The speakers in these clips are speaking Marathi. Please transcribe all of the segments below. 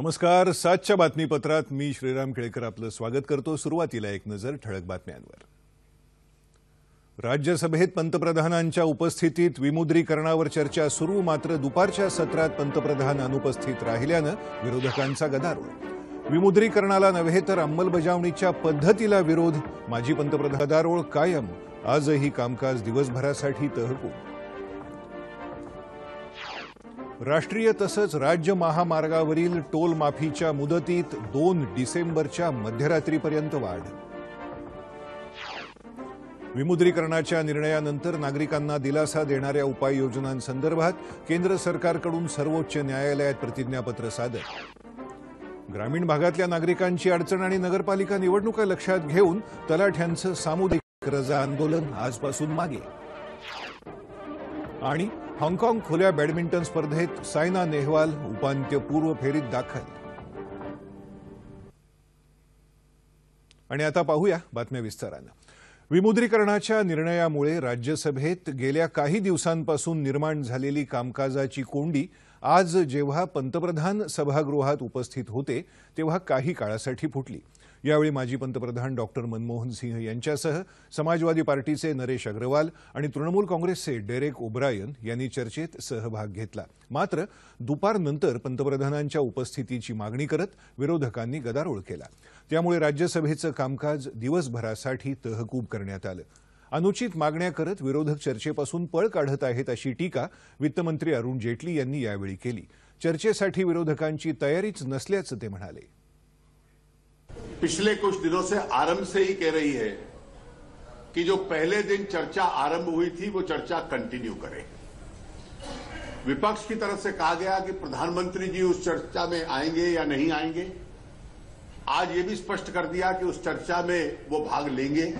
नमस्कार सातच्या बातमीपत्रात मी श्रीराम केळकर आपलं स्वागत करतो सुरुवातीला एक नजर ठळक बातम्यांवर. राज्यसभेत पंतप्रधानांच्या उपस्थितीत विमुद्रीकरणावर चर्चा सुरू मात्र दुपारच्या सत्रात पंतप्रधान अनुपस्थित राहिल्यानं विरोधकांचा गदारोळ. विमुद्रीकरणाला नव्हे तर अंमलबजावणीच्या पद्धतीला विरोध माजी पंतप्रधान गदारोळ कायम. आजही कामकाज दिवसभरासाठी तहकूब. राष्ट्रीय तसंच राज्य महामार्गावरील टोल माफीच्या मुदतीत दोन डिसेंबरच्या मध्यरात्रीपर्यंत वाढ. विमुद्रीकरणाच्या निर्णयानंतर नागरिकांना दिलासा देणाऱ्या उपाययोजनांसंदर्भात केंद्र सरकारकडून सर्वोच्च न्यायालयात प्रतिज्ञापत्र सादर. ग्रामीण भागातल्या नागरिकांची अडचण आणि नगरपालिका निवडणुका लक्षात घेऊन तलाठ्यांचं सामुदायिक रजा आंदोलन आजपासून मागे. आणि हाँगकाँग खुल्या बॅडमिंटन स्पर्धेत सायना नेहवाल उपांत्यपूर्व फेरीत दाखल. आणि आता पाहूया बातम्या विस्तारानं. विमुद्रीकरणाच्या निर्णयामुळे राज्यसभेत गेल्या काही दिवसांपासून निर्माण झालेली कामकाजाची कोंडी आज जेव्हा पंतप्रधान सभागृहात उपस्थित होते तेव्हा काही काळासाठी फुटली. यावेळी माजी पंतप्रधान डॉक्टर मनमोहन सिंह यांच्यासह समाजवादी पार्टीचे नरेश अग्रवाल आणि तृणमूल काँग्रेसचे डेरेक ओब्रायन यांनी चर्चेत सहभाग घेतला. मात्र दुपारनंतर पंतप्रधानांच्या उपस्थितीची मागणी करत विरोधकांनी गदारोळ केला. त्यामुळे राज्यसभेचं कामकाज दिवसभरासाठी तहकूब करण्यात आलं. अनुचित मागण्या करत विरोधक चर्चेपासून पळ काढत आहेत अशी टीका वित्तमंत्री अरुण जेटली यांनी यावेळी केली. चर्चेसाठी विरोधकांची तयारीच नसल्याचं ते म्हणाले. पिछले कुछ दिनों से आरंभ से ही कह रही है कि जो पहले दिन चर्चा आरंभ हुई थी, वो चर्चा कंटिन्यू करें। विपक्ष की तरफ़ से कहा गया कि प्रधानमंत्री जी उस चर्चा में आएँगे या नहीं आएँगे, आज ये भी स्पष्ट कर दिया कि उस चर्चा में वो भाग लेंगे।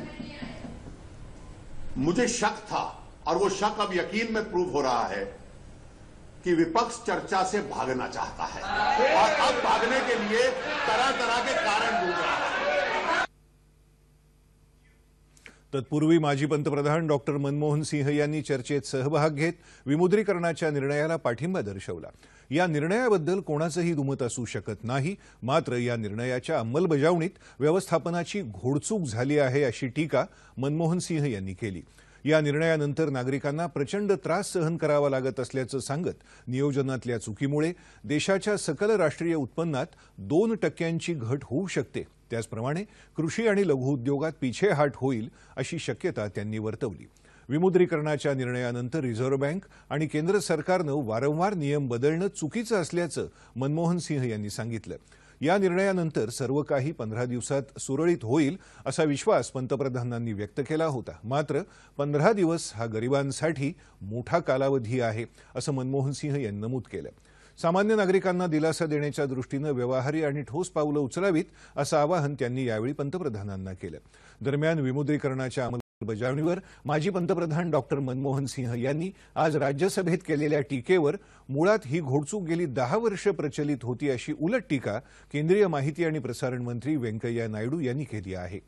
मुझे शक था और वो शक अब यकीन में प्रूव हो रहा है कि विपक्ष चर्चा से भागना चाहता है। और अब भागने के लिए तरह तरह के कारण ढूंढ रहा है। तत्पूर्वी माजी पंतप्रधान डॉक्टर मनमोहन सिंह यांनी चर्चेत सहभाग घेत विमुद्रीकरणाच्या निर्णयाला पाठिंबा दर्शवला. या निर्णयाबद्दल कोणाचंही दुमत असू शकत नाही मात्र या निर्णयाच्या अंमलबजावणीत व्यवस्थापनाची घोडचूक झाली आहे अशी टीका मनमोहन सिंह यांनी केली. या निर्णयानंतर नागरिकांना प्रचंड त्रास सहन करावा लागत असल्याचं सांगत नियोजनातल्या चुकीमुळे देशाच्या सकल राष्ट्रीय उत्पन्नात दोन टक्क्यांची घट होऊ शकते. त्याचप्रमाणे कृषी आणि लघुउद्योगात पिछेहाट होईल अशी शक्यता त्यांनी वर्तवली. विमुद्रीकरणाच्या निर्णयानंतर रिझर्व्ह बँक आणि केंद्र सरकारनं वारंवार नियम बदलणं चुकीचं असल्याचं मनमोहन सिंह यांनी सांगितलं. या निर्णयानंतर सर्व काही पंधरा दिवसात सुरळीत होईल असा विश्वास पंतप्रधानांनी व्यक्त केला होता. मात्र पंधरा दिवस हा गरिबांसाठी मोठा कालावधी आहे असं मनमोहन सिंह यांनी नमूद केलं. सामान्य नागरिकांना दिलासा देण्याच्या दृष्टीनं व्यवहारी आणि ठोस पावलं उचलावीत असं आवाहन त्यांनी यावेळी पंतप्रधानांना केलं. दरम्यान विमुद्रीकरणाच्या अंमलबजावणीवर माजी पंतप्रधान डॉक्टर मनमोहन सिंह यांनी आज राज्यसभेत केलेल्या टीकेवर मुळात ही घोडचूक गेली दहा वर्ष प्रचलित होती अशी उलट टीका केंद्रीय माहिती आणि प्रसारण मंत्री व्यंकय्या नायडू यांनी केली आहे.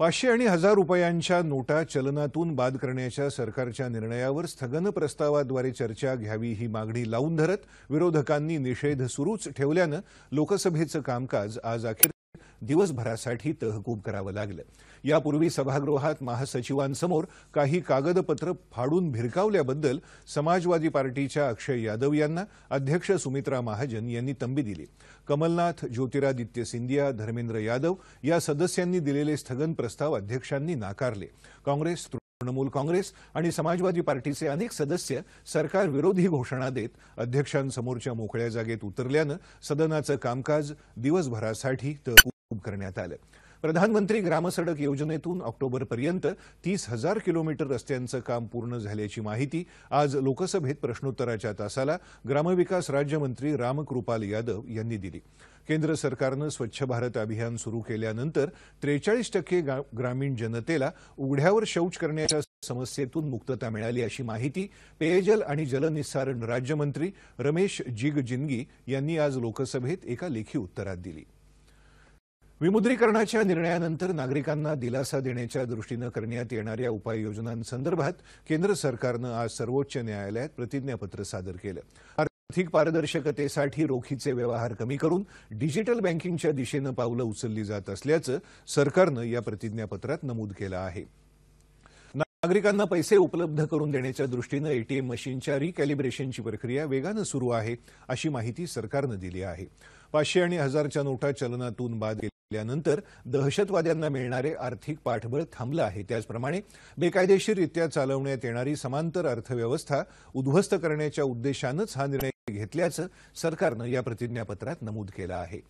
पाचशे आणि हजार रुपयांच्या नोटा चलनातून बाद करण्याच्या सरकारच्या निर्णयावर स्थगन प्रस्तावाद्वारे चर्चा घ्यावी ही मागणी लावून धरत विरोधकांनी निषेध सुरूच ठेवल्यानं लोकसभेचं कामकाज आज अखेर दिवसभरासाठी तहकूब करावं लागलं. यापूर्वी सभागृहात महासचिवांसमोर काही कागदपत्र फाडून भिरकावल्याबद्दल समाजवादी पार्टीच्या अक्षय यादव यांना अध्यक्ष सुमित्रा महाजन यांनी तंबी दिली. कमलनाथ ज्योतिरादित्य सिंधिया धर्मेंद्र यादव या सदस्यांनी दिलेले स्थगन प्रस्ताव अध्यक्षांनी नाकारले. काँग्रेस तृणमूल काँग्रेस आणि समाजवादी पार्टीचे अनेक सदस्य सरकार विरोधी घोषणा देत अध्यक्षांसमोरच्या मोकळ्या जागेत उतरल्यानं सदनाचं कामकाज दिवसभरासाठी तहकूब करण्यात आलं. प्रधानमंत्री ग्रामसडक योजनेतून ऑक्टोबरपर्यंत तीस हजार किलोमीटर रस्त्यांचं काम पूर्ण झाल्याची माहिती आज लोकसभेत प्रश्नोत्तराच्या तासाला ग्रामविकास राज्यमंत्री रामकृपाल यादव यांनी दिली. केंद्र सरकारनं स्वच्छ भारत अभियान सुरू केल्यानंतर त्रेचाळीस टक्के ग्रामीण जनतेला उघड्यावर शौच करण्याच्या समस्येतून मुक्तता मिळाली अशी माहिती पेयजल आणि जलनिस्सारण राज्यमंत्री रमेश जिगजिनगी यांनी आज लोकसभेत एका लेखी उत्तरात दिली. विमुद्रीकरणाच्या निर्णयानंतर नागरिकांना दिलासा देण्याच्या दृष्टीनं करण्यात येणाऱ्या उपाययोजनांसंदर्भात केंद्र सरकारनं आज सर्वोच्च न्यायालयात प्रतिज्ञापत्र सादर केलं. आर्थिक पारदर्शकतेसाठी रोखीचे व्यवहार कमी करून डिजिटल बँकिंगच्या दिशेनं पावलं उचलली जात असल्याचं सरकारनं या प्रतिज्ञापत्रात नमूद केलं आहे. नागरिकांना पैसे उपलब्ध करून देण्याच्या दृष्टीनं एटीएम मशीनच्या रिकॅलिब्रेशनची प्रक्रिया वेगानं सुरू आहे अशी माहिती सरकारनं दिली आहे. पाचशे आणि हजारच्या नोटा चलनातून बाद केल्यानंतर दहशतवाद्यांना मिळणारे आर्थिक पाठबळ थांबलं आहे. त्याचप्रमाणे बेकायदेशीररित्या चालवण्यात येणारी समांतर अर्थव्यवस्था उद्ध्वस्त करण्याच्या उद्देशानंच हा निर्णय घेतल्याचं सरकारनं या प्रतिज्ञापत्रात नमूद केलं आहे.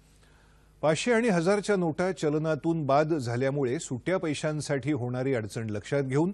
पाचशे आणि हजारच्या नोटा चलनातून बाद झाल्यामुळे सुट्या पैशांसाठी होणारी अडचण लक्षात घेऊन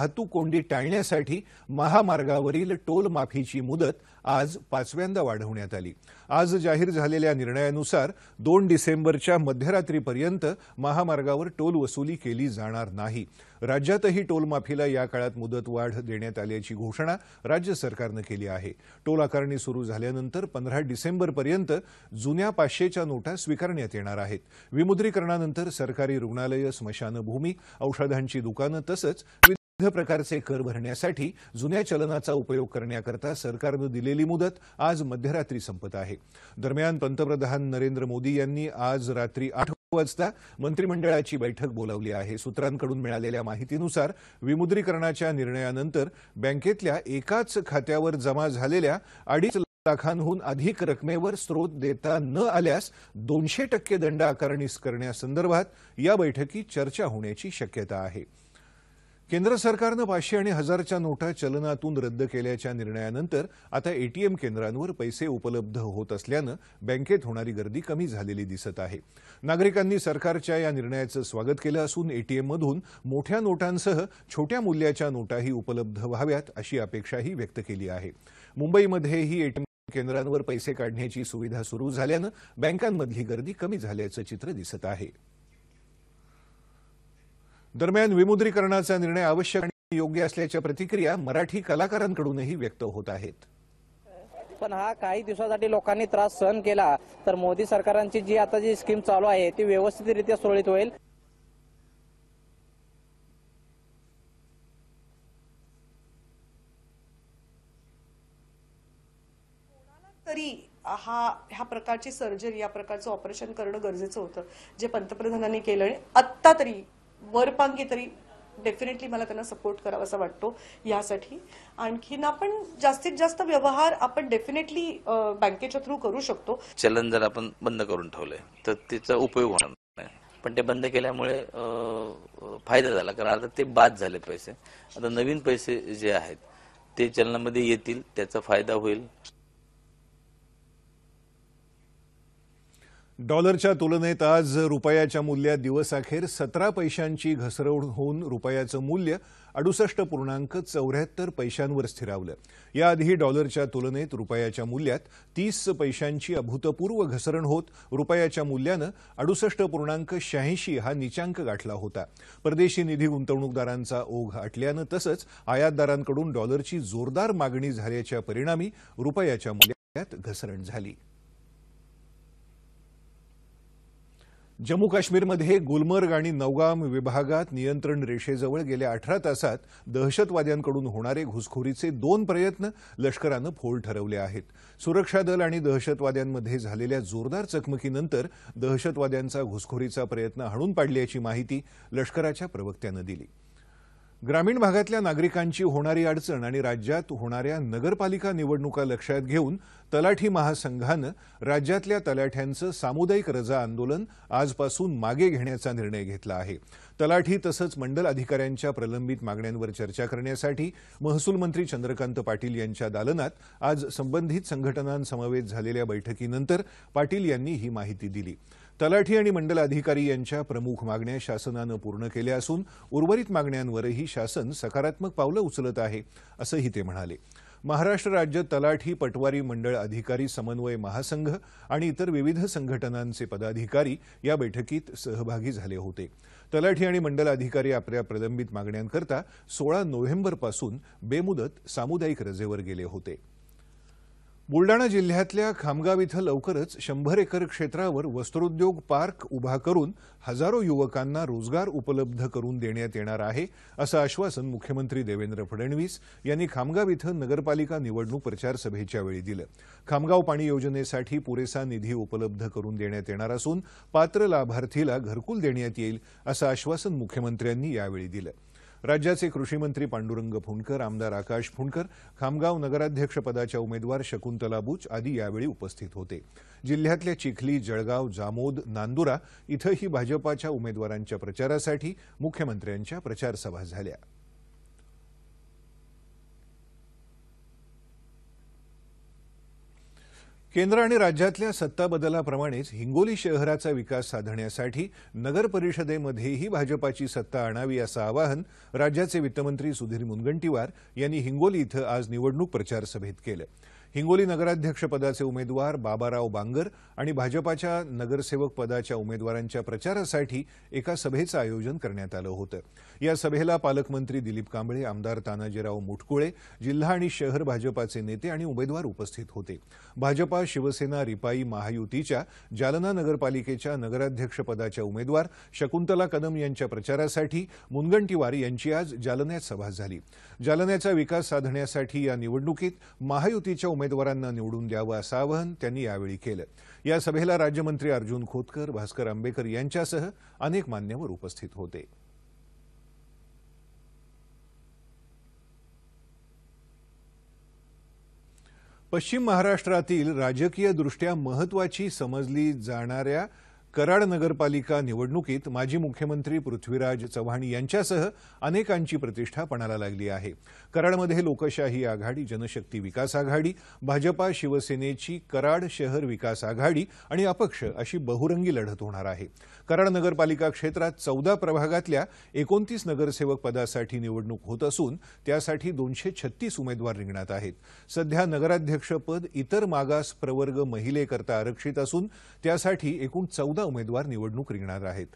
वाहतूक कोंडी टाळण्यासाठी महामार्गावरील टोल माफीची मुदत आज पाचव्यांदा वाढवण्यात आली. आज जाहीर झालेल्या निर्णयानुसार दोन डिसेंबरच्या मध्यरात्रीपर्यंत महामार्गावर टोल वसुली केली जाणार नाही. राज्यातही टोलमाफीला या काळात मुदत वाढ देण्यात आल्याची घोषणा राज्य सरकारनं केली आहे. टोल आकारणी सुरू झाल्यानंतर पंधरा डिसेंबरपर्यंत जुन्या पाचशेच्या नोटा स्वीकारण्यात येणार आहेत. विमुद्रीकरणानंतर सरकारी रुग्णालयं स्मशानभूमी औषधांची दुकानं तसंच विविध प्रकारचे कर भरण्यासाठी जुन्या चलनाचा उपयोग करण्याकरता सरकारनं दिलेली मुदत आज मध्यरात्री संपत आहे. दरम्यान पंतप्रधान नरेंद्र मोदी यांनी आज रात्री आठ वाजता मंत्रिमंडळाची बैठक बोलावली आहे. सूत्रांकडून मिळालेल्या माहितीनुसार विमुद्रीकरणाच्या निर्णयानंतर बँकेतल्या एकाच खात्यावर जमा झालेल्या अडीच लाखांहून अधिक रकमेवर स्रोत देता न आल्यास दोनशे टक्के दंड आकारणीस करण्यासंदर्भात या बैठकीत चर्चा होण्याची शक्यता आहे. केंद्र सरकारनं पाचशे आणि हजारच्या नोटा चलनातून रद्द केल्याच्या निर्णयानंतर आता एटीएम केंद्रांवर पैसे उपलब्ध होत असल्यानं बँकेत होणारी गर्दी कमी झालेली दिसत आहे. नागरिकांनी सरकारच्या या निर्णयाचं स्वागत केलं असून एटीएममधून मोठ्या नोटांसह छोट्या मूल्याच्या नोटाही उपलब्ध व्हाव्यात अशी अपेक्षाही व्यक्त केली आहे. मुंबईमध्येही एटीएम केंद्रांवर पैसे काढण्याची सुविधा सुरू झाल्यानं बँकांमधली गर्दी कमी झाल्याचं चित्र दिसत आहे. दरम्यान विमुद्रीकरणाचा निर्णय आवश्यक आणि योग्य असल्याच्या प्रतिक्रिया मराठी कलाकारांकडूनही व्यक्त होत आहेत. पण हा काही दिवसासाठी लोकांनी त्रास सहन केला तर मोदी सरकारांची जी आता जी स्कीम चालू आहे ती व्यवस्थितरित्या सुरळीत होईल? तरी हा ह्या प्रकारची सर्जरी या प्रकारचं ऑपरेशन करणं गरजेचं होतं. जे पंतप्रधानांनी केलं आणि आत्ता तरी वरपांगी तरी डेफिनेटली मला त्यांना सपोर्ट करावा असा वाटतो यासाठी. आणखीन आपण जास्तीत जास्त व्यवहार आपण डेफिनेटली बँकेच्या थ्रू करू शकतो. चलन जर आपण बंद करून ठेवलंय तर त्याचा उपयोग होणार नाही. पण ते बंद केल्यामुळे फायदा झाला. कारण आता ते बाद झाले पैसे. आता नवीन पैसे जे आहेत ते चलनामध्ये येतील त्याचा फायदा होईल. डॉलरच्या तुलनेत आज रुपयाच्या मूल्यात दिवसाखेर सतरा पैशांची घसरण होऊन रुपयाचं मूल्य अडुसष्ट पूर्णांक चौऱ्याहत्तर पैशांवर स्थिरावलं. याआधी डॉलरच्या तुलनेत रुपयाच्या मूल्यात तीस पैशांची अभूतपूर्व घसरण होत रुपयाच्या मूल्यानं अडुसष्ट पूर्णांक शहाऐंशी हा निचांक गाठला होता. परदेशी निधी गुंतवणूकदारांचा ओघ आटल्यानं तसंच आयातदारांकडून डॉलरची जोरदार मागणी झाल्याच्या परिणामी रुपयाच्या मूल्यात घसरण झाली. जम्मू काश्मीरमध्ये गुलमर्ग आणि नौगाम विभागात नियंत्रण रेषेजवळ गेल्या अठरा तासात दहशतवाद्यांकडून होणारे घुसखोरीचे दोन प्रयत्न लष्करानं फोल ठरवले आहेत. सुरक्षा दल आणि दहशतवाद्यांमध्ये झालेल्या जोरदार चकमकीनंतर दहशतवाद्यांचा घुसखोरीचा प्रयत्न हाणून पाडल्याची माहिती लष्कराच्या प्रवक्त्यानं दिली. ग्रामीण भागातल्या नागरिकांची होणारी अडचण आणि राज्यात होणाऱ्या नगरपालिका निवडणुका लक्षात घेऊन तलाठी महासंघानं राज्यातल्या तलाठ्यांचं सामुदायिक रजा आंदोलन आजपासून मागे घेण्याचा निर्णय घेतला आहे. तलाठी तसंच मंडल अधिकाऱ्यांच्या प्रलंबित मागण्यांवर चर्चा करण्यासाठी महसूल मंत्री चंद्रकांत पाटील यांच्या दालनात आज संबंधित संघटनांसमवेत झालेल्या बैठकीनंतर पाटील यांनी ही माहिती दिली. तलाठी आणि मंडल अधिकारी यांच्या प्रमुख मागण्या शासनानं पूर्ण केल्या असून उर्वरित मागण्यांवरही शासन सकारात्मक पावलं उचलत आहे असंही ते म्हणाले. महाराष्ट्र राज्य तलाठी पटवारी मंडळ अधिकारी समन्वय महासंघ आणि इतर विविध संघटनांचे पदाधिकारी या बैठकीत सहभागी झाले होते. तलाठी आणि मंडल अधिकारी आपल्या प्रलंबित मागण्यांकरता सोळा नोव्हेंबरपासून बेमुदत सामुदायिक रजेवर गेले होते. बुलडाणा जिल्ह्यातल्या खामगाव इथं लवकरच शंभर एकर क्षेत्रावर वस्त्रोद्योग पार्क उभा करून हजारो युवकांना रोजगार उपलब्ध करून देण्यात येणार आहे असं आश्वासन मुख्यमंत्री देवेंद्र फडणवीस यांनी खामगाव इथं नगरपालिका निवडणूक प्रचार सभेच्या वेळी दिलं. खामगाव पाणी योजनेसाठी पुरेसा निधी उपलब्ध करून देण्यात येणार असून पात्र लाभार्थीला घरकुल देण्यात येईल असं आश्वासन मुख्यमंत्र्यांनी यावेळी दिलं. राज्याचे कृषी मंत्री पांडुरंग फुंडकर आमदार आकाश फुंडकर खामगाव नगराध्यक्षपदाच्या उमेदवार शकुंतला बुच आदी यावेळी उपस्थित होते. जिल्ह्यातल्या चिखली जळगाव जामोद नांदुरा इथंही भाजपाच्या उमेदवारांच्या प्रचारासाठी मुख्यमंत्र्यांच्या प्रचारसभा झाल्या. केंद्र आणि राज्यातल्या सत्ता बदलाप्रमाणेच हिंगोली शहराचा विकास साधण्यासाठी नगर परिषदेमध्येही भाजपाची सत्ता आणावी असं आवाहन राज्याचे वित्तमंत्री सुधीर मुनगंटीवार यांनी हिंगोली इथं आज निवडणूक प्रचार सभेत केलं. हिंगोली नगराध्यक्षपदाचे उमेदवार बाबाराव बांगर आणि भाजपाच्या नगरसेवक पदाच्या उमेदवारांच्या प्रचारासाठी एका सभेचं आयोजन करण्यात आलं होतं. या सभेला पालकमंत्री दिलीप कांबळे आमदार तानाजीराव मुटकुळे जिल्हा आणि शहर भाजपाचे नेते आणि उमेदवार उपस्थित होते. भाजपा शिवसेना रिपाई महायुतीच्या जालना नगरपालिकेच्या नगराध्यक्षपदाच्या उमेदवार शकुंतला कदम यांच्या प्रचारासाठी मुनगंटीवार यांची आज जालन्यात सभा झाली. जालन्याचा विकास साधण्यासाठी या निवडणुकीत महायुतीच्या उमेदवारांना निवडून द्यावं असं आवाहन त्यांनी यावेळी केलं. या सभेला राज्यमंत्री अर्जुन खोतकर भास्कर आंबेकर यांच्यासह अनेक मान्यवर उपस्थित होते. पश्चिम महाराष्ट्रातील राजकीय दृष्ट्या महत्वाची समजली जाणाऱ्या कराड नगरपालिका निवडणुकीत माजी मुख्यमंत्री पृथ्वीराज चव्हाण यांच्यासह अनेकांची प्रतिष्ठा पणाला लागली आहे. कराडमध्ये लोकशाही आघाडी जनशक्ती विकास आघाडी भाजपा शिवसेनेची कराड शहर विकास आघाडी आणि अपक्ष अशी बहुरंगी लढत होणार आहे. कराड नगरपालिका क्षेत्रात चौदा प्रभागातल्या एकोणतीस नगरसेवक पदासाठी निवडणूक होत असून त्यासाठी दोनशे छत्तीस उमेदवार रिंगणात आहेत. सध्या नगराध्यक्षपद इतर मागास प्रवर्ग महिलेकरता आरक्षित असून त्यासाठी एकूण चौदा उमेदवार निवडणूक रिंगणार आहेत.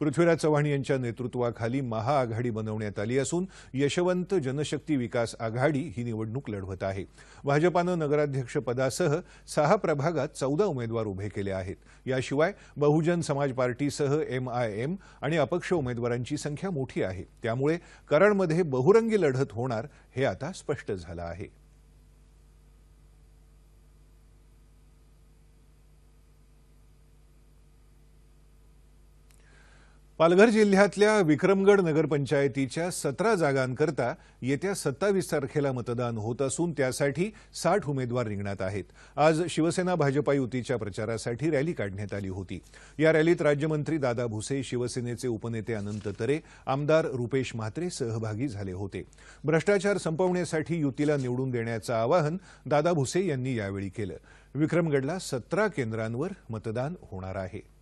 पृथ्वीराज चव्हाण यांच्या नेतृत्वाखाली महाआघाडी बनवण्यात आली असून यशवंत जनशक्ती विकास आघाडी ही निवडणूक लढवत आहे. भाजपानं नगराध्यक्षपदासह सहा प्रभागात चौदा उमेदवार उभे केले आहेत. याशिवाय बहुजन समाज पार्टीसह एमआयएम आणि अपक्ष उमेदवारांची संख्या मोठी आहे. त्यामुळे कराडमध्ये बहुरंगी लढत होणार हे आता स्पष्ट झालं आहे. पालघर जिल्ह्यातल्या विक्रमगड नगरपंचायतीच्या सतरा जागांकरता येत्या सत्तावीस तारखेला मतदान होत असून त्यासाठी साठ उमेदवार रिंगणात आहेत. आज शिवसेना भाजपा युतीच्या प्रचारासाठी रॅली काढण्यात आली होती. या रॅलीत राज्यमंत्री दादा भुसे शिवसेनेचे उपनेते अनंत तरे आमदार रुपेश म्हात्रे सहभागी झाले होते. भ्रष्टाचार संपवण्यासाठी युतीला निवडून देण्याचं आवाहन दादा भुसे यांनी यावेळी केलं. विक्रमगडला सतरा केंद्रांवर मतदान होणार आहे.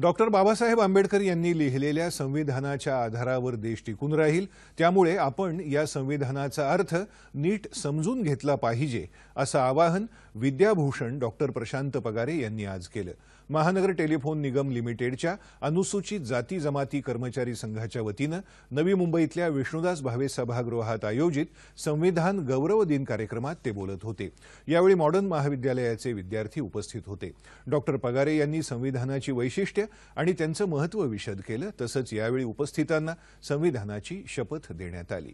डॉक्टर बाबासाहेब आंबेडकर यांनी लिहिलेल्या संविधानाच्या आधारावर देश टिकून राहील. त्यामुळे आपण या संविधानाचा अर्थ नीट समजून घेतला पाहिजे असं आवाहन विद्याभूषण डॉक्टर प्रशांत पगारे यांनी आज केलं. महानगर टेलिफोन निगम लिमिटेडच्या अनुसूचित जाती जमाती कर्मचारी संघाच्या वतीनं नवी मुंबईतल्या विष्णुदास भावे सभागृहात आयोजित संविधान गौरव दिन कार्यक्रमात ते बोलत होते. यावेळी मॉडर्न महाविद्यालयाचे विद्यार्थी उपस्थित होते. डॉक्टर पगारे यांनी संविधानाची वैशिष्ट्य आणि त्यांचं महत्त्व विशद केलं. तसंच यावेळी उपस्थितांना संविधानाची शपथ देण्यात आली.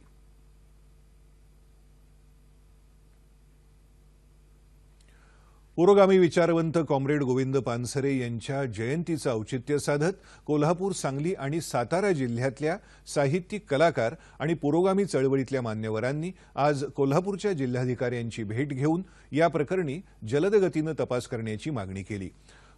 पुरोगामी विचारवंत कॉम्रेड गोविंद पानसरे यांच्या जयंतीचं औचित्य साधत कोल्हापूर सांगली आणि सातारा जिल्ह्यातल्या साहित्यिक कलाकार आणि पुरोगामी चळवळीतल्या मान्यवरांनी आज कोल्हापूरच्या जिल्हाधिकाऱ्यांची भेट घेऊन या प्रकरणी जलद गतीनं तपास करण्याची मागणी केली.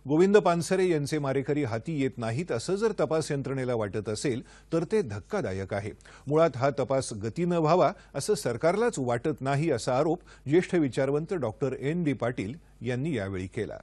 गोविंद पानसरे यांचे मारेकरी हाती येत नाहीत असं जर तपास यंत्रणेला वाटत असेल तर ते धक्कादायक आहे. मुळात हा तपास गतीनं व्हावा असं सरकारलाच वाटत नाही असा आरोप ज्येष्ठ विचारवंत डॉक्टर एन डी पाटील यांनी यावेळी केला.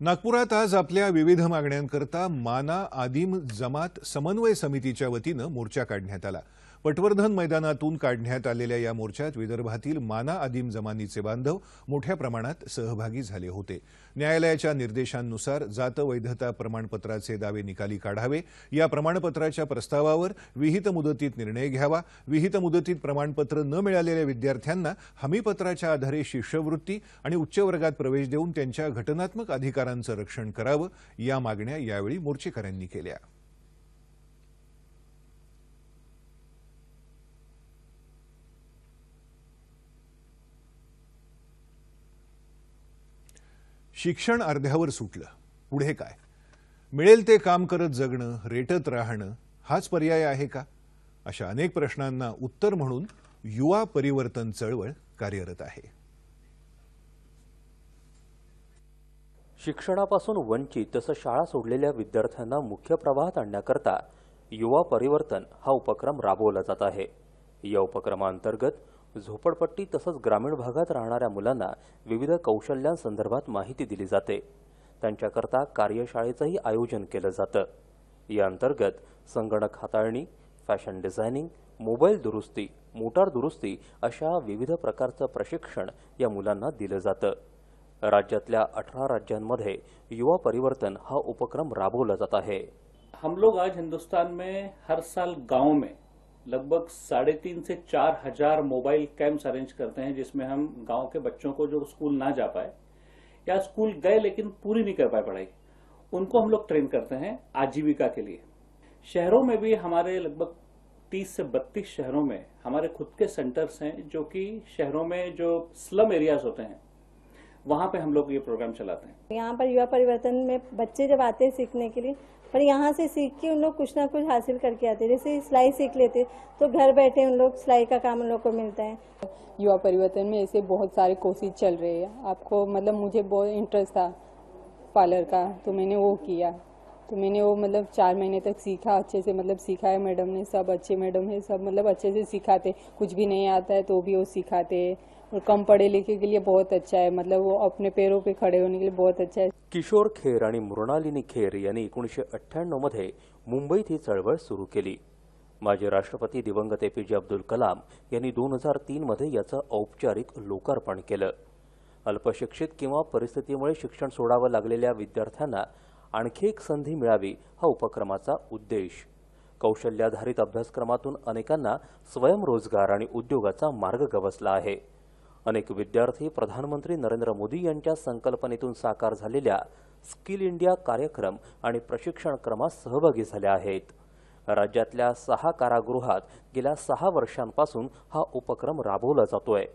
नागपुरात आज आपल्या विविध मागण्यांकरता माना आदिम जमात समन्वय समितीच्या वतीनं मोर्चा काढण्यात आला. पटवर्धन मैदानातून काढण्यात आलेल्या या मोर्चात विदर्भातील माना आदिम जमानीचे बांधव मोठ्या प्रमाणात सहभागी झाले होते. न्यायालयाच्या निर्देशांनुसार जात वैधता प्रमाणपत्राचे दावे निकाली काढावे. या प्रमाणपत्राच्या प्रस्तावावर विहित मुदतीत निर्णय घ्यावा. विहित मुदतीत प्रमाणपत्र न मिळालेल्या विद्यार्थ्यांना हमीपत्राच्या आधारे शिष्यवृत्ती आणि उच्च वर्गात प्रवेश देऊन त्यांच्या घटनात्मक अधिकारांचं रक्षण करावं या मागण्या यावेळी मोर्चेकऱ्यांनी केल्या. शिक्षण अर्ध्यावर सुटलं. पुढे काय? मिळेल ते काम करत जगणं रेटत राहणं हाच पर्याय आहे का? अशा अनेक प्रश्नांना उत्तर म्हणून युवा परिवर्तन चळवळ कार्यरत आहे. शिक्षणापासून वंचित तसं शाळा सोडलेल्या विद्यार्थ्यांना मुख्य प्रवाहात आणण्याकरता युवा परिवर्तन हा उपक्रम राबवला जात आहे. या उपक्रमाअंतर्गत झोपडपट्टी तसंच ग्रामीण भागात राहणाऱ्या मुलांना विविध कौशल्यांसंदर्भात माहिती दिली जाते. त्यांच्याकरता कार्यशाळेचंही आयोजन केलं जातं. या अंतर्गत संगणक हाताळणी फॅशन डिझायनिंग मोबाईल दुरुस्ती मोटार दुरुस्ती अशा विविध प्रकारचं प्रशिक्षण या मुलांना दिलं जातं. राज्यातल्या अठरा राज्यांमध्ये युवा परिवर्तन हा उपक्रम राबवला जात आहे. हम लोग आज हिंदुस्तान में हर साल गाँव में लगभग साढ़े तीन से चार हज़ार मोबाइल कैंप्स अरेंज करते हैं, जिसमें हम गाँव के बच्चों को जो स्कूल ना जा पाए या स्कूल गए लेकिन पूरी नहीं कर पाए पढ़ाई, उनको हम लोग ट्रेन करते हैं आजीविका के लिए। शहरों में भी हमारे लगभग तीस से बत्तीस शहरों में हमारे खुद के सेंटर्स हैं, जो कि शहरों में जो स्लम एरियाज़ होते हैं, वहाँ पे हम लोग ये प्रोग्राम चलाते हैं। यहाँ पर युवा परिवर्तन में बच्चे जब आते हैं सीखने के लिए पर यहाँ से सीख के उन लोग कुछ ना कुछ हासिल करके आते जैसे सिलाई सीख लेते तो घर बैठे उन लोग सिलाई का काम उन लोग को मिलता है। युवा परिवर्तन में ऐसे बहुत सारे कोर्सेज चल रहे हैं। आपको मतलब मुझे बहुत इंटरेस्ट था पार्लर का तो मैंने वो किया। तो मैंने वो मतलब चार महीने तक सीखा, अच्छे से मतलब सिखाया मैडम ने, सब अच्छे मैडम है, सब मतलब अच्छे से सिखाते कुछ भी नहीं आता है तो भी वो सिखाते और कम पढ़े लिखे के लिए बहुत अच्छा है। मतलब वो अपने पैरों पे खड़े होने के लिए बहुत अच्छा है। किशोर खेर आणि मृणालिनी खेर यांनी एकोणीसशे अठ्ठ्याण्णवमध्ये मुंबईत ही चळवळ सुरू केली. माजी राष्ट्रपती दिवंगत एपीजे अब्दुल कलाम यांनी दोन हजार तीनमध्ये याचं औपचारिक लोकार्पण केलं. अल्पशिक्षित किंवा परिस्थितीमुळे शिक्षण सोडावं लागलेल्या विद्यार्थ्यांना आणखी एक संधी मिळावी हा उपक्रमाचा उद्देश. कौशल्याधारित अभ्यासक्रमातून अनेकांना स्वयंरोजगार आणि उद्योगाचा मार्ग गवसला आहे. अनेक विद्यार्थी प्रधानमंत्री नरेंद्र मोदी यांच्या संकल्पनेतून साकार झालेल्या स्किल इंडिया कार्यक्रम आणि प्रशिक्षण क्रमात सहभागी झाले आहेत. राज्यातल्या सहा कारागृहात गेल्या सहा वर्षांपासून हा उपक्रम राबवला जातोय.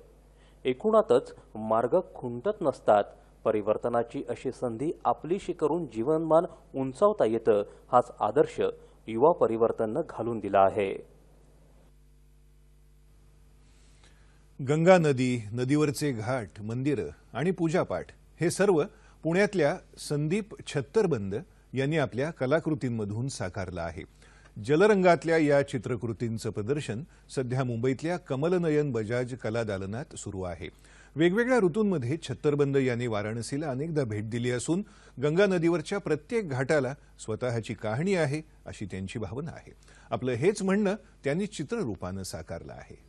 एकूणातच मार्ग खुंटत नसतात. परिवर्तनाची अशी संधी आपलीशी करून जीवनमान उंचावता येतं हाच आदर्श युवा परिवर्तननं घालून दिला आहे. गंगा नदी नदीवरचे घाट मंदिरं आणि पूजापाठ हे सर्व पुण्यातल्या संदीप छत्तरबंद यांनी आपल्या कलाकृतींमधून साकारलं आहे. जलरंगातल्या या चित्रकृतींचं प्रदर्शन सध्या मुंबईतल्या कमलनयन बजाज कलादालनात सुरू आहे. वेगवेगळ्या ऋतूंमध्ये छत्तरबंद यांनी वाराणसीला अनेकदा भेट दिली असून गंगा नदीवरच्या प्रत्येक घाटाला स्वतःची कहाणी आहे अशी त्यांची भावना आहे. आपलं हेच म्हणणं त्यांनी चित्ररूपानं साकारलं आहे.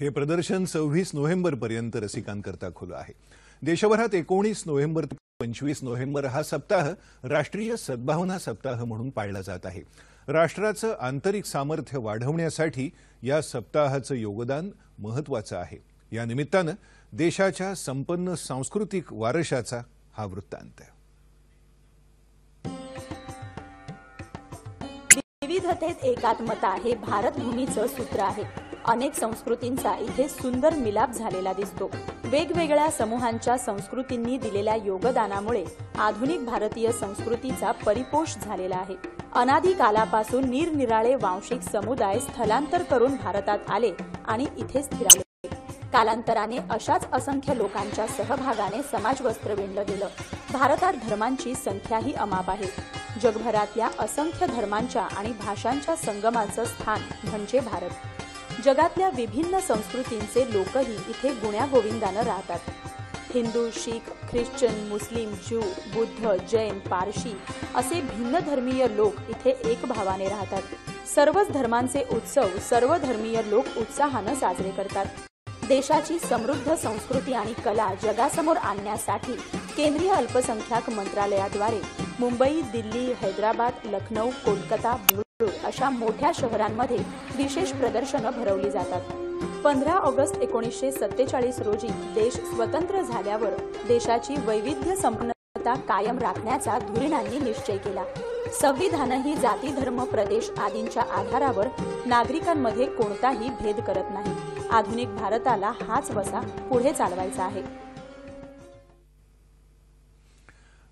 हे प्रदर्शन सव्वीस नोव्हेंबरपर्यंत रसिकांकरता खुलं आहे. देशभरात एकोणीस नोव्हेंबर ते पंचवीस नोव्हेंबर हा सप्ताह राष्ट्रीय सद्भावना सप्ताह म्हणून पाळला जात आहे. राष्ट्राचं आंतरिक सामर्थ्य वाढवण्यासाठी या सप्ताहाचं योगदान महत्वाचं आहे. या निमित्तानं देशाच्या संपन्न सांस्कृतिक वारशाचा हा वृत्तांत. विविधतेत एकात्मता हे भारतभूमीचं सूत्र आहे. अनेक संस्कृतींचा इथे सुंदर मिलाप झालेला दिसतो. वेगवेगळ्या समूहांच्या संस्कृतींनी दिलेल्या योगदानामुळे आधुनिक भारतीय संस्कृतीचा परिपोष झालेला आहे. अनादी कालापासून निरनिराळे वांशिक समुदाय स्थलांतर करून भारतात आले आणि इथे स्थिराले कालांतराने अशाच असंख्य लोकांच्या सहभागाने समाज वस्त्र विणलं गेलं. भारतात धर्मांची संख्याही अमाप आहे. जगभरातल्या असंख्य धर्मांच्या आणि भाषांच्या संगमाचं स्थान म्हणजे भारत. जगातल्या विभिन्न संस्कृतींचे लोकही इथे गुण्यागोविंदानं राहतात. Hindu Sikh Christian Muslim Jew Buddha Jain Parsi असे भिन्न धर्मीय लोक इथे एक भावाने राहतात. सर्वच धर्मांचे उत्सव सर्व धर्मीय लोक उत्साहानं साजरे करतात. देशाची समृद्ध संस्कृती आणि कला जगासमोर आणण्यासाठी केंद्रीय अल्पसंख्याक मंत्रालयाद्वारे मुंबई दिल्ली हैदराबाद लखनौ कोलकाता अशा मोठ्या शहरांमध्ये विशेष प्रदर्शनं भरवली जातात. पंधरा ऑगस्ट एकोणीसशे सत्तेचाळीस रोजी देश स्वतंत्र झाल्यावर देशाची वैविध्य संपन्नता कायम राखण्याचा धुरीणांनी निश्चय केला. संविधानही जाती धर्म प्रदेश आदींच्या आधारावर नागरिकांमध्ये कोणताही भेद करत नाही. आधुनिक भारताला हाच वसा पुढे चालवायचा आहे.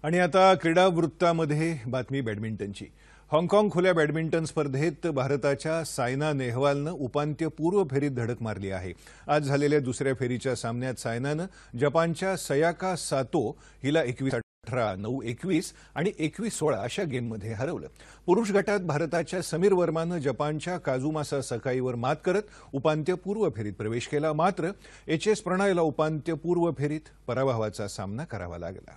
आणि आता क्रीडा वृत्तामध्ये बातमी बॅडमिंटनची. हाँगकाँग खुल्या बॅडमिंटन स्पर्धेत भारताच्या सायना नेहवालनं उपांत्यपूर्व फेरीत धडक मारली आहे. आज झालेल्या दुसऱ्या फेरीच्या सामन्यात सायनानं जपानच्या सयाका सातो हिला एकवीस अठरा नऊ एकवीस आणि एकवीस सोळा अशा गेममध्ये हरवलं. पुरुष गटात भारताच्या समीर वर्मानं जपानच्या काजुमासा सकाईवर मात करत उपांत्यपूर्व फेरीत प्रवेश केला. मात्र एच एस प्रणयला उपांत्यपूर्व फेरीत पराभवाचा सामना करावा लागला.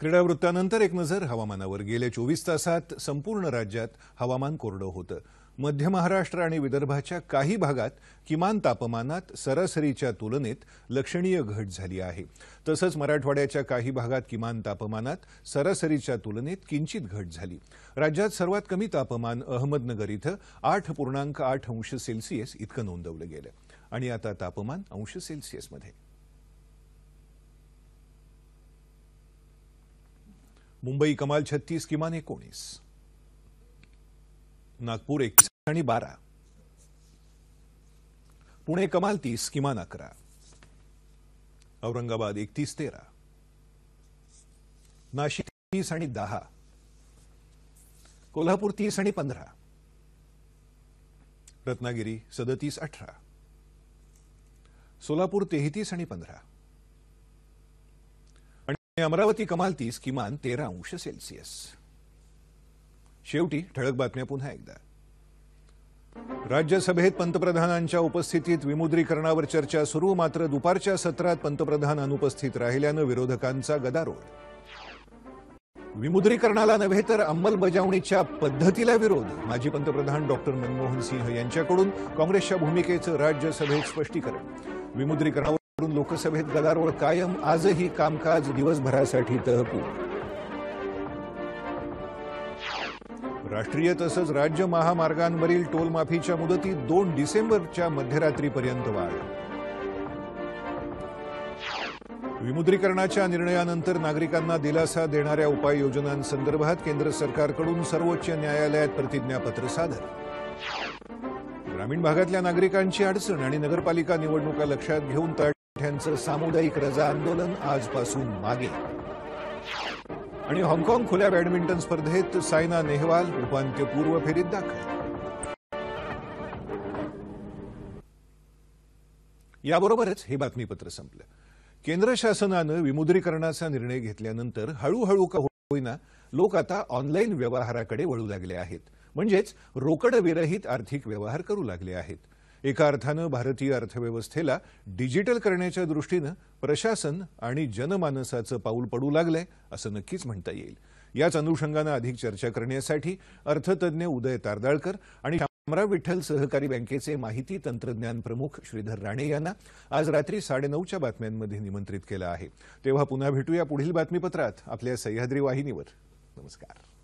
क्रीडा वृत्तानंतर एक नजर हवामानावर. गेल्या चोवीस तासात संपूर्ण राज्यात हवामान कोरडं होतं. मध्य महाराष्ट्र आणि विदर्भाच्या काही भागात किमान तापमानात सरासरीच्या तुलनेत लक्षणीय घट झाली आहे. तसंच मराठवाड्याच्या काही भागात किमान तापमानात सरासरीच्या तुलनेत किंचित घट झाली. राज्यात सर्वात कमी तापमान अहमदनगर इथं आठ पूर्णांक आठ अंश सेल्सिअस इतकं नोंदवलं गेलं. आणि आता तापमान अंश सेल्सिअसमध्ये. मुंबई कमाल छत्तीस किमान एकोणीस. नागपूर एकतीस आणि बारा. पुणे कमाल तीस किमान अकरा. औरंगाबाद एकतीस तेरा. नाशिक तीस आणि दहा. कोल्हापूर तीस आणि पंधरा. रत्नागिरी सदतीस अठरा. सोलापूर तेहतीस आणि पंधरा. अमरावती कमाल तीस किमान तेरा अंश सेल्सिअस. शेवटी ठळक बातम्या पुन्हा एकदा. राज्यसभेत पंतप्रधानांच्या उपस्थितीत विमुद्रीकरणावर चर्चा सुरू मात्र दुपारच्या सत्रात पंतप्रधान अनुपस्थित राहिल्यानं विरोधकांचा गदारोळ. विमुद्रीकरणाला नव्हे तर अंमलबजावणीच्या पद्धतीला विरोध माजी पंतप्रधान डॉक्टर मनमोहन सिंह यांच्याकडून काँग्रेसच्या भूमिकेचं राज्यसभेत स्पष्टीकरण. लोकसभेत गदारोळ कायम. आजही कामकाज दिवसभरासाठी तहकूब. राष्ट्रीय तसंच राज्य महामार्गांवरील टोलमाफीच्या मुदतीत दोन डिसेंबरच्या मध्यरात्रीपर्यंत वाढ. विमुद्रीकरणाच्या निर्णयानंतर नागरिकांना दिलासा देणाऱ्या उपाययोजनांसंदर्भात केंद्र सरकारकडून सर्वोच्च न्यायालयात प्रतिज्ञापत्र सादर. ग्रामीण भागातल्या नागरिकांची अडचण आणि नगरपालिका निवडणुका लक्षात घेऊन त्यांचं सामुदायिक रजा आंदोलन आजपासून मागे. आणि हाँगकाँग खुल्या बॅडमिंटन स्पर्धेत सायना नेहवाल उपांत्यपूर्व फेरीत दाखल. याबरोबरच हे बातमीपत्र संपलं. केंद्र शासनानं विमुद्रीकरणाचा निर्णय घेतल्यानंतर हळूहळू का होईना लोक आता ऑनलाईन व्यवहाराकडे वळू लागले आहेत. म्हणजेच रोकड विरहित आर्थिक व्यवहार करू लागले आहेत. एका अर्थानं भारतीय अर्थव्यवस्थेला डिजिटल करण्याच्या दृष्टीनं प्रशासन आणि जनमानसाचं पाऊल पडू लागलंय असं नक्कीच म्हणता येईल. याच अनुषंगानं अधिक चर्चा करण्यासाठी अर्थतज्ञ उदय तारदाळकर आणि शामराव विठ्ठल सहकारी बँकेचे माहिती तंत्रज्ञान प्रमुख श्रीधर राणे यांना आज रात्री साडेनऊच्या बातम्यांमध्ये निमंत्रित केलं आहे. तेव्हा पुन्हा भेटूया पुढील बातमीपत्रात आपल्या सह्याद्री वाहिनीवर. नमस्कार.